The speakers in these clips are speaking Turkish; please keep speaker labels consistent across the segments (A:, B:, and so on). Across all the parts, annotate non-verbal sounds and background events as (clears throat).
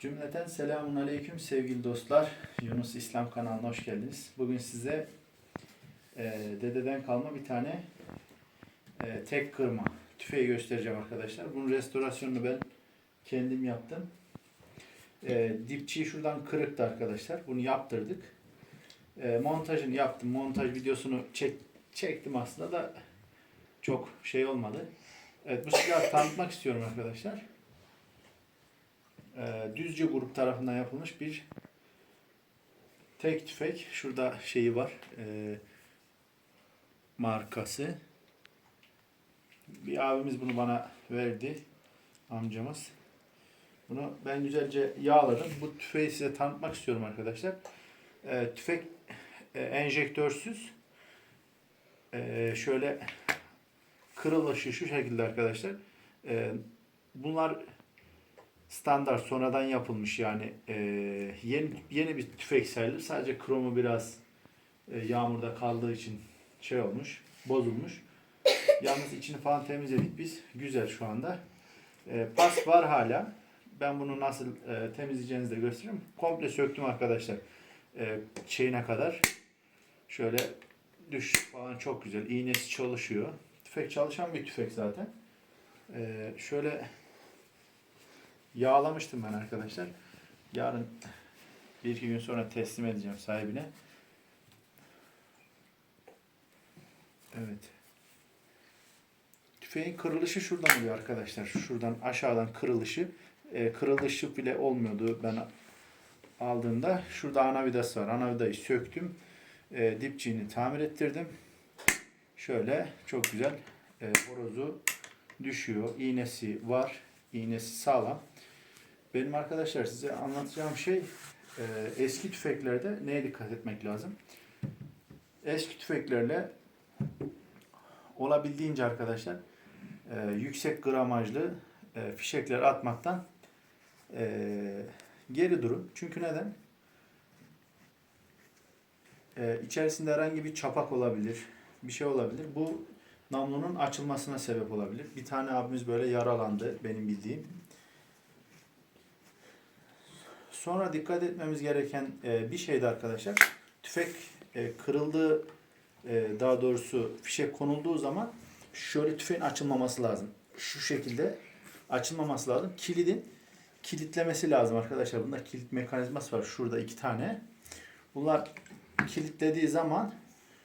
A: Cümleten selamun aleyküm sevgili dostlar. Yunus İslam kanalına hoş geldiniz. Bugün size e, dededen kalma bir tane e, tek kırma tüfeği göstereceğim arkadaşlar. Bunun restorasyonunu ben kendim yaptım. E, dipçiyi şuradan kırıktı arkadaşlar. Bunu yaptırdık. E, montajını yaptım. Montaj videosunu çek, çektim aslında da çok şey olmadı. Evet bu silahı tanıtmak istiyorum arkadaşlar e, Düzce Grup tarafından yapılmış bir tek tüfek. Şurada şeyi var. e, markası. Bir abimiz bunu bana verdi. Amcamız. Bunu ben güzelce yağladım. Bu tüfeği size tanıtmak istiyorum arkadaşlar. E, tüfek e, enjektörsüz. E, şöyle kırılışı şu şekilde arkadaşlar. E, bunlar standart sonradan yapılmış yani e, yeni yeni bir tüfek sayılır. Sadece kromu biraz e, yağmurda kaldığı için şey olmuş, bozulmuş. Yalnız içini falan temizledik biz. Güzel şu anda. E, pas var hala. Ben bunu nasıl e, temizleyeceğinizi de göstereyim. Komple söktüm arkadaşlar. E, şeyine kadar. Şöyle düş falan çok güzel. İğnesi çalışıyor. Tüfek çalışan bir tüfek zaten. E, şöyle yağlamıştım ben arkadaşlar. Yarın bir iki gün sonra teslim edeceğim sahibine. Evet. Tüfeğin kırılışı şuradan oluyor arkadaşlar. Şuradan aşağıdan kırılışı. E, kırılışı bile olmuyordu ben aldığımda. Şurada ana vidası var. Ana vidayı söktüm. E, dipçiğini tamir ettirdim. Şöyle çok güzel e, horozu düşüyor. İğnesi var. İğnesi sağlam. Benim arkadaşlar size anlatacağım şey e, eski tüfeklerde neye dikkat etmek lazım? Eski tüfeklerle olabildiğince arkadaşlar e, yüksek gramajlı e, fişekler atmaktan e, geri durun. Çünkü neden? E, içerisinde herhangi bir çapak olabilir, bir şey olabilir. Bu namlunun açılmasına sebep olabilir. Bir tane abimiz böyle yaralandı benim bildiğim. Sonra dikkat etmemiz gereken e, bir şey de arkadaşlar. Tüfek e, kırıldığı e, daha doğrusu fişek konulduğu zaman şöyle tüfeğin açılmaması lazım. Şu şekilde açılmaması lazım. Kilidin kilitlemesi lazım arkadaşlar. Bunda kilit mekanizması var. Şurada iki tane. Bunlar kilitlediği zaman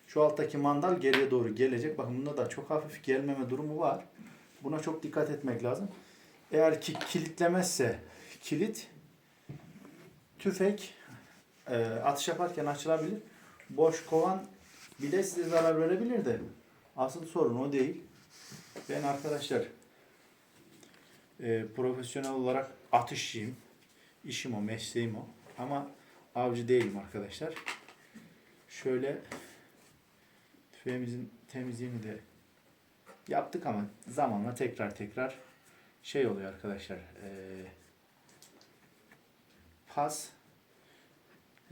A: şu alttaki mandal geriye doğru gelecek. Bakın bunda da çok hafif gelmeme durumu var. Buna çok dikkat etmek lazım. Eğer ki kilitlemezse kilit tüfek e, atış yaparken açılabilir. Boş kovan bile size zarar verebilir de asıl sorun o değil. Ben arkadaşlar e, profesyonel olarak atışçıyım. İşim o, mesleğim o. Ama avcı değilim arkadaşlar. Şöyle tüfeğimizin temizliğini de yaptık ama zamanla tekrar tekrar şey oluyor arkadaşlar. E, pas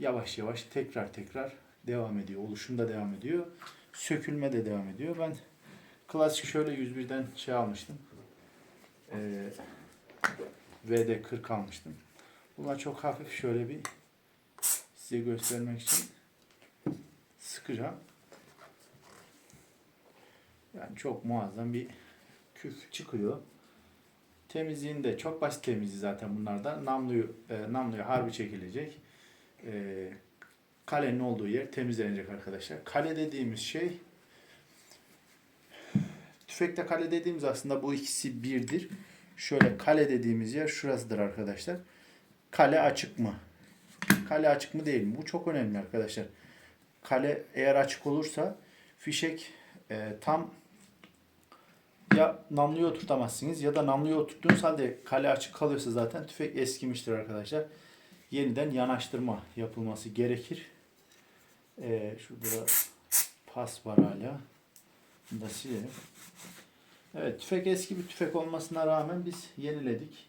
A: yavaş yavaş tekrar tekrar devam ediyor. Oluşum da devam ediyor. Sökülme de devam ediyor. Ben klasik şöyle 101'den şey almıştım. Ee, VD 40 almıştım. Buna çok hafif şöyle bir size göstermek için sıkacağım. Yani çok muazzam bir küf çıkıyor. Temizliğinde çok basit temizliği zaten bunlarda. Namluyu, e, namluya harbi çekilecek. E, kalenin olduğu yer temizlenecek arkadaşlar. Kale dediğimiz şey tüfekte kale dediğimiz aslında bu ikisi birdir. Şöyle kale dediğimiz yer şurasıdır arkadaşlar. Kale açık mı? Kale açık mı değil mi? Bu çok önemli arkadaşlar. Kale eğer açık olursa fişek e, tam ya namluyu oturtamazsınız ya da namluyu oturttuğunuz halde kale açık kalıyorsa zaten tüfek eskimiştir arkadaşlar. Yeniden yanaştırma yapılması gerekir. Ee, şurada da pas var hala. Bunu da silelim. Evet tüfek eski bir tüfek olmasına rağmen biz yeniledik.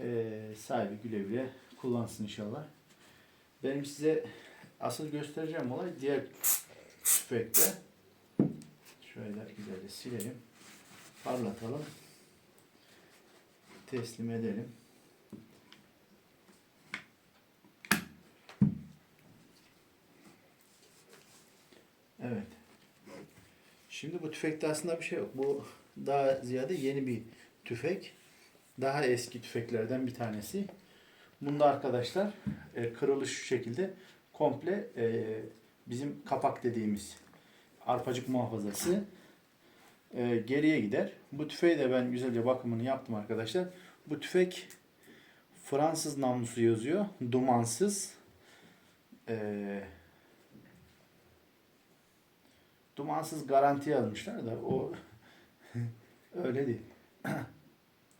A: Ee, sahibi güle güle kullansın inşallah. Benim size asıl göstereceğim olay diğer tüfekte. Şöyle güzelce silelim parlatalım. Teslim edelim. Bu tüfekte aslında bir şey yok. Bu daha ziyade yeni bir tüfek. Daha eski tüfeklerden bir tanesi. Bunda arkadaşlar e, kırılış şu şekilde komple e, bizim kapak dediğimiz arpacık muhafazası e, geriye gider. Bu tüfeği de ben güzelce bakımını yaptım arkadaşlar. Bu tüfek Fransız namlusu yazıyor. Dumansız. E, dumansız garanti yazmışlar da o (laughs) öyle değil. (clears throat)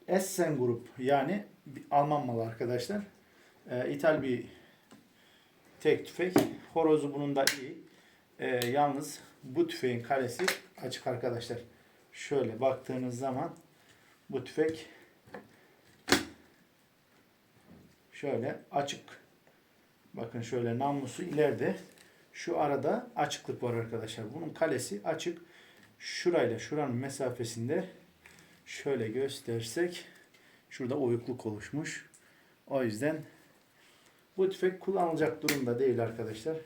A: Essen Grup yani Alman malı arkadaşlar. E, İthal bir tek tüfek. Horozu bunun da iyi. E, yalnız bu tüfeğin kalesi açık arkadaşlar. Şöyle baktığınız zaman bu tüfek şöyle açık. Bakın şöyle namlusu ileride. Şu arada açıklık var arkadaşlar. Bunun kalesi açık. Şurayla şuranın mesafesinde şöyle göstersek şurada oyukluk oluşmuş. O yüzden bu tüfek kullanılacak durumda değil arkadaşlar.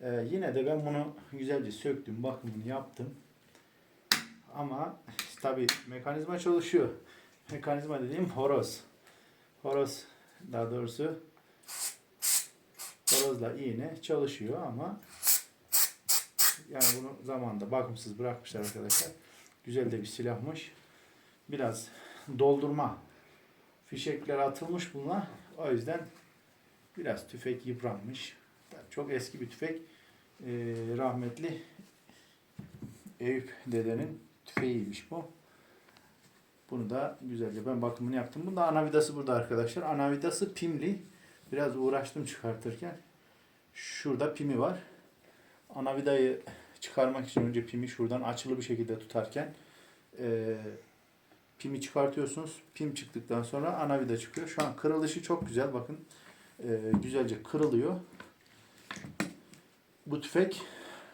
A: Ee, yine de ben bunu güzelce söktüm, bakımını yaptım. Ama tabi mekanizma çalışıyor. Mekanizma dediğim horoz. Horoz daha doğrusu horozla iğne çalışıyor ama yani bunu zamanda bakımsız bırakmışlar arkadaşlar. Güzel de bir silahmış. Biraz doldurma fişekler atılmış bunlar. O yüzden biraz tüfek yıpranmış. Çok eski bir tüfek. Ee, rahmetli Eyüp dedenin tüfeğiymiş bu. Bunu da güzelce ben bakımını yaptım. Bunda ana vidası burada arkadaşlar. Ana vidası pimli. Biraz uğraştım çıkartırken. Şurada pimi var. Ana vidayı çıkarmak için önce pimi şuradan açılı bir şekilde tutarken e, pimi çıkartıyorsunuz. Pim çıktıktan sonra ana vida çıkıyor. Şu an kırılışı çok güzel. Bakın e, güzelce kırılıyor. Bu tüfek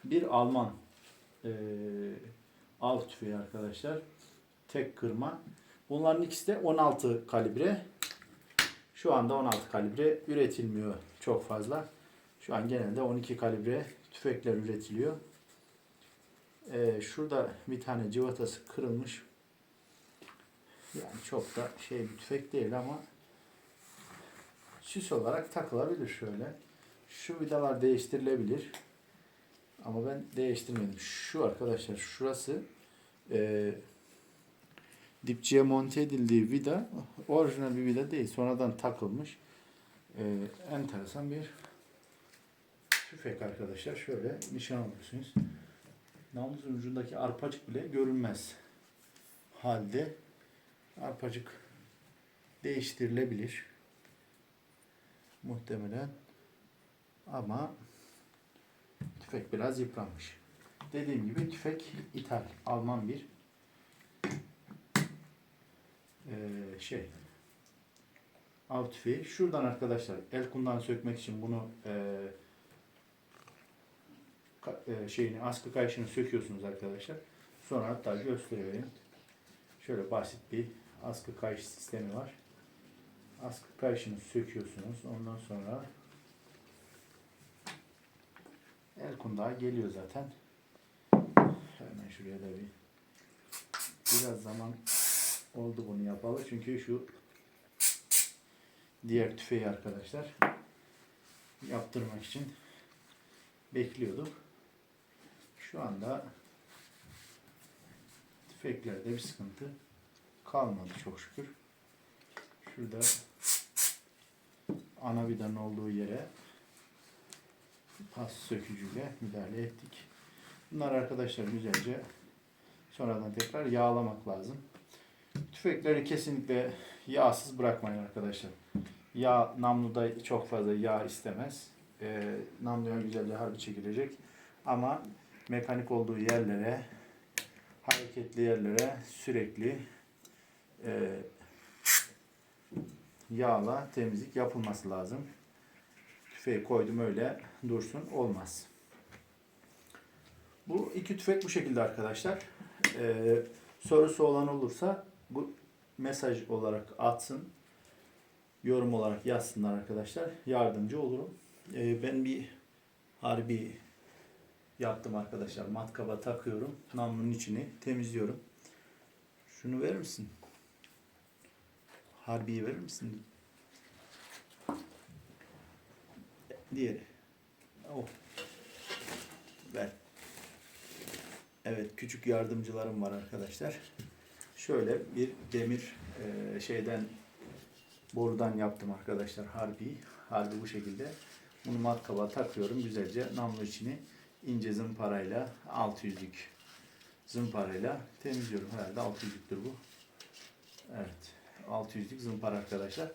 A: bir Alman e, av tüfeği arkadaşlar. Tek kırma. Bunların ikisi de 16 kalibre. Şu anda 16 kalibre üretilmiyor çok fazla. Şu an genelde 12 kalibre tüfekler üretiliyor. Ee, şurada bir tane civatası kırılmış. Yani çok da şey bir tüfek değil ama süs olarak takılabilir şöyle. Şu vidalar değiştirilebilir. Ama ben değiştirmedim. Şu arkadaşlar şurası e, dipçiye monte edildiği vida orijinal bir vida değil. Sonradan takılmış. E, enteresan bir tüfek arkadaşlar. Şöyle nişan alıyorsunuz. Namlunuzun ucundaki arpacık bile görünmez halde arpacık değiştirilebilir. Muhtemelen ama tüfek biraz yıpranmış. Dediğim gibi tüfek ithal, Alman bir ee, şey av tüfeği. Şuradan arkadaşlar el kundan sökmek için bunu e, e, şeyini askı kayışını söküyorsunuz arkadaşlar. Sonra hatta göstereyim. Şöyle basit bir askı kayış sistemi var. Askı kayışını söküyorsunuz. Ondan sonra el kundağı geliyor zaten. Hemen şuraya da bir biraz zaman oldu bunu yapalı. Çünkü şu diğer tüfeği arkadaşlar yaptırmak için bekliyorduk. Şu anda tüfeklerde bir sıkıntı kalmadı çok şükür. Şurada ana vidanın olduğu yere pas sökücüyle müdahale ettik. Bunlar arkadaşlar güzelce sonradan tekrar yağlamak lazım. Tüfekleri kesinlikle yağsız bırakmayın arkadaşlar. Yağ namluda çok fazla yağ istemez. Ee, namluya güzelce harbi çekilecek. Ama mekanik olduğu yerlere, hareketli yerlere sürekli e, yağla temizlik yapılması lazım. Tüfeği koydum öyle dursun olmaz. Bu iki tüfek bu şekilde arkadaşlar. Ee, sorusu olan olursa bu mesaj olarak atsın. Yorum olarak yazsınlar arkadaşlar. Yardımcı olurum. Ee, ben bir harbi yaptım arkadaşlar. Matkaba takıyorum. Namlunun içini temizliyorum. Şunu verir misin? Harbiyi verir misin? Diğeri. Oh. Ver. Evet küçük yardımcılarım var arkadaşlar. Şöyle bir demir e, şeyden borudan yaptım arkadaşlar harbi. Harbi bu şekilde. Bunu matkaba takıyorum güzelce. Namlu içini ince zımparayla 600'lük zımparayla temizliyorum. Herhalde 600'lüktür bu. Evet. 600'lük zımpara arkadaşlar.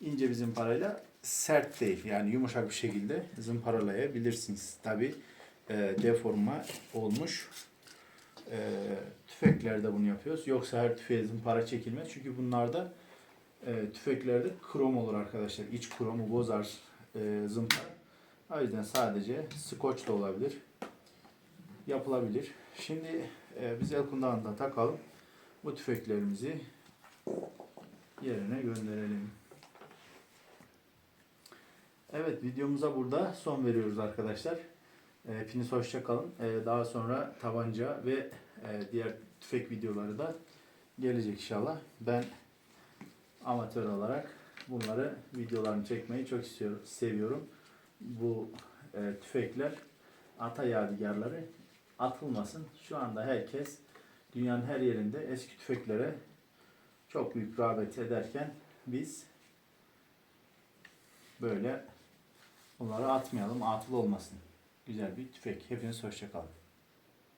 A: İnce bir zımparayla sert değil. Yani yumuşak bir şekilde zımparalayabilirsiniz. Tabi e, deforma olmuş e, tüfeklerde bunu yapıyoruz. Yoksa her tüfeğe zımpara çekilmez. Çünkü bunlarda e, tüfeklerde krom olur arkadaşlar. İç kromu bozar e, zımpara. O yüzden sadece skoç da olabilir. Yapılabilir. Şimdi e, biz el kundağında takalım. Bu tüfeklerimizi yerine gönderelim. Evet videomuza burada son veriyoruz arkadaşlar. E, Hepiniz hoşça kalın. E, Daha sonra tabanca ve e, diğer tüfek videoları da gelecek inşallah. Ben amatör olarak bunları videolarını çekmeyi çok istiyorum, seviyorum. Bu tüfekler ata yadigarları atılmasın. Şu anda herkes dünyanın her yerinde eski tüfeklere çok büyük rağbet ederken biz böyle bunları atmayalım, atıl olmasın. Güzel bir tüfek. Hepiniz hoşça kalın.